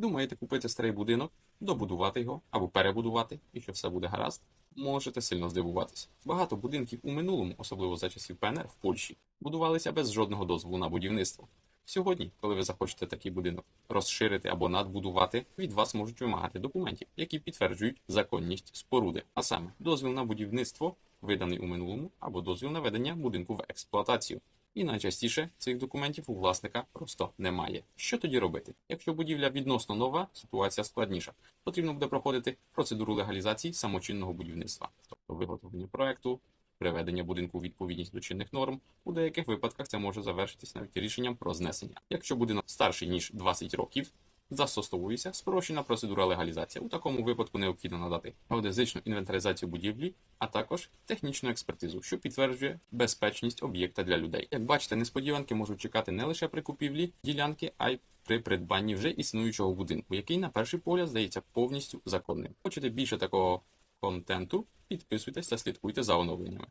Думаєте купити старий будинок, добудувати його або перебудувати, і що все буде гаразд? Можете сильно здивуватися. Багато будинків у минулому, особливо за часів ПНР в Польщі, будувалися без жодного дозволу на будівництво. Сьогодні, коли ви захочете такий будинок розширити або надбудувати, від вас можуть вимагати документів, які підтверджують законність споруди, а саме дозвіл на будівництво, виданий у минулому, або дозвіл на ведення будинку в експлуатацію. І найчастіше цих документів у власника просто немає. Що тоді робити? Якщо будівля відносно нова, ситуація складніша. Потрібно буде проходити процедуру легалізації самочинного будівництва, тобто виготовлення проекту, приведення будинку у відповідність до чинних норм. У деяких випадках це може завершитись навіть рішенням про знесення. Якщо будинок старший ніж 20 років, застосовується спрощена процедура легалізації. У такому випадку необхідно надати геодезичну інвентаризацію будівлі, а також технічну експертизу, що підтверджує безпечність об'єкта для людей. Як бачите, несподіванки можуть чекати не лише при купівлі ділянки, а й при придбанні вже існуючого будинку, який на перший погляд здається повністю законним. Хочете більше такого контенту? Підписуйтесь та слідкуйте за оновленнями.